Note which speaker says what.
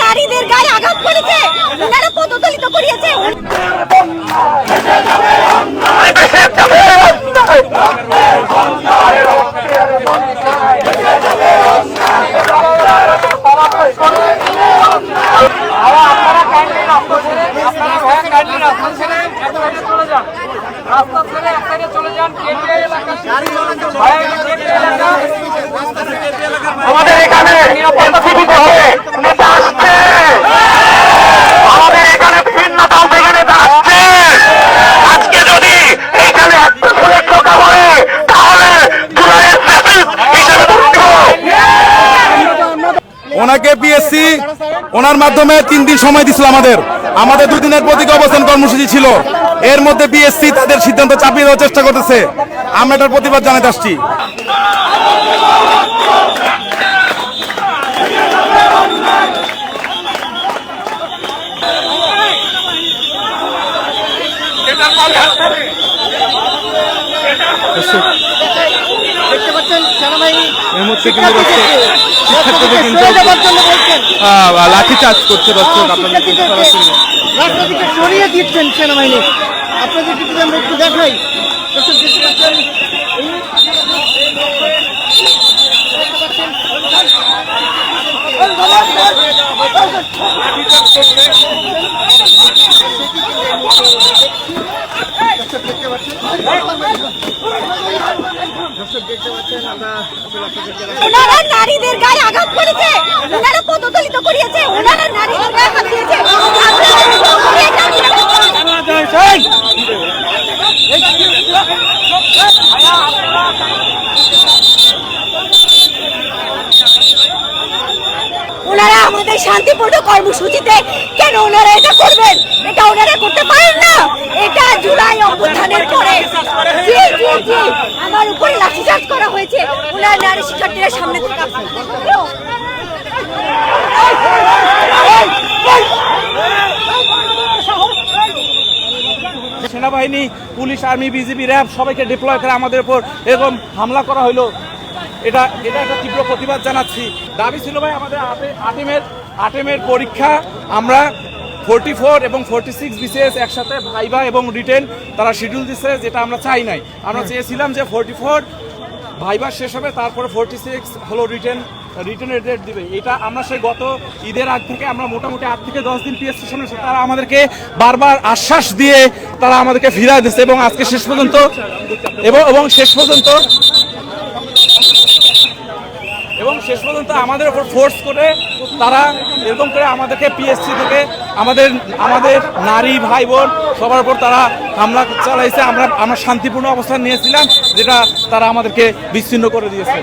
Speaker 1: নারীদের গায়ে আঘাত করেছে ওনারা পদদলিত করিয়েছে
Speaker 2: রাস্তা ছেড়ে এক সাইডে চলে যান কেটে এলাকা
Speaker 3: আমাদের এখানে নিরাপত্তা জীবিত হয়ে নেতা আসছে আমাদের এখানে বিভিন্ন দল থেকে নেতা আসছে আজকে যদি এখানে একটা ছেলে টোকা পড়ে তাহলে জুলাইয়ের ফ্যাসিস্ট হিসেবে ধরব
Speaker 4: ওনাকে পিএসসি ওনার মাধ্যমে তিন দিন সময় দিছিল আমাদের। আমাদের দুদিনের প্রতীক অবস্থান কর্মসূচি ছিল। এর মধ্যে বিএসসি তাদের সিদ্ধান্ত চাপিয়ে দেওয়ার চেষ্টা করতেছে। আমরা এটার প্রতিবাদ জানাতে আসছি।
Speaker 5: দেখতে পাচ্ছেন সেনাবাহিনী?
Speaker 4: এই মুহূর্তে কিন্তু শিক্ষার্থীদের কিন্তু লাঠিচার্জ করছে দর্শক আপনাদের
Speaker 5: সরিয়ে দিচ্ছেন সেনাবাহিনী। আপনাদেরকে যদি আমরা একটু দেখাই। দর্শক দেখতে পাচ্ছেন
Speaker 1: ওনারা নারীদের গায়ে আঘাত করেছে। ওনারা পদদলিত করিয়েছে। ওনারা নারীদের গায়ে হাত দিয়েছে। ওনারা আমাদের শান্তিপূর্ণ কর্মসূচিতে কেন ওনারা এটা করবেন? এটা ওনারা করতে পারেন না। এটা জুলাই অভ্যুত্থানের পরে। জি জি জি। আমার উপরে লাঠিচার্জ করা হয়েছে। ওনার নারী শিক্ষার্থীরা সামনে থেকে
Speaker 6: সেনাবাহিনী, পুলিশ, আর্মি, বিজিবি, র্যাব সবাইকে ডিপ্লয় করে আমাদের উপর এরকম হামলা করা হলো এটা এটা একটা তীব্র প্রতিবাদ জানাচ্ছি। দাবি ছিল ভাই আমাদের আটে- আটেমের আটেমের পরীক্ষা আমরা ফোরটি ফোর এবং ফোরটি সিক্স বিসিএস একসাথে ভাইবা এবং রিটেন তারা শিডিউল দিচ্ছে যেটা আমরা চাই নাই আমরা চেয়েছিলাম যে ফোরটি ফোর ভাইবা শেষ হবে তারপরে ফোরটি সিক্স হলো রিটেন রিটার্নের ডেট দিবে এটা আমরা সেই গত ঈদের আগ থেকে আমরা মোটামুটি আট থেকে দশ দিন পিএস স্টেশনে। তারা আমাদেরকে বারবার আশ্বাস দিয়ে তারা আমাদেরকে ফিরায় দিচ্ছে এবং আজকে শেষ পর্যন্ত এবং এবং শেষ পর্যন্ত এবং শেষ পর্যন্ত আমাদের উপর ফোর্স করে তারা এরকম করে আমাদেরকে পিএসসি থেকে আমাদের আমাদের নারী ভাই বোন, সবার উপর তারা হামলা চালাইছে। আমরা আমরা শান্তিপূর্ণ অবস্থান নিয়েছিলাম, যেটা তারা আমাদেরকে বিচ্ছিন্ন করে দিয়েছে।